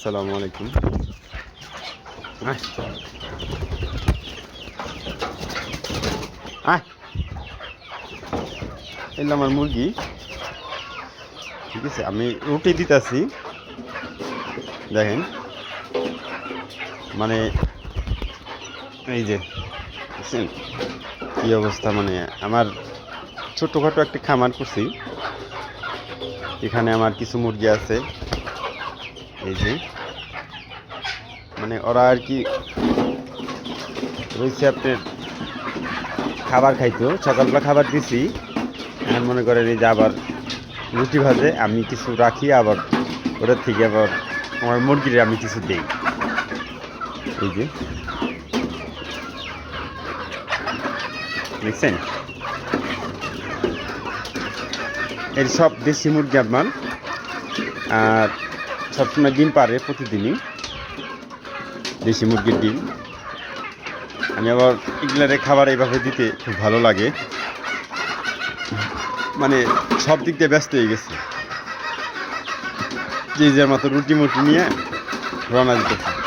আসসালামু আলাইকুম। এলো আমার মুরগি। ঠিক আছে, আমি রুটি দিতেছি। দেখেন। মানে এই যে কি অবস্থা মানে আমার ছোটোখাটো একটা খামার করছি। এখানে আমার কিছু মুরগি আছে। এই যে। মানে ওরা আর কি রয়েছে আপনার খাবার খাইতো, সকালবেলা খাবার দিছি। এখন মনে করেন এই যে আবার রুটি ভাজে, আমি কিছু রাখি, আবার ওটার থেকে আবার আমার মুরগির আমি কিছু দিই। এই যে। দেখছেন? এর সব দেশি মুরগি আপনার আর সবসময় ডিম পারে প্রতিদিনই। দেশি মুরগির ডিম। আমি আবার এগুলারে খাবার এইভাবে দিতে খুব ভালো লাগে। মানে সব দিক দিয়ে ব্যস্ত হয়ে গেছে। যে যার মতো রুটি মুটি নিয়ে রওনা দিতেছে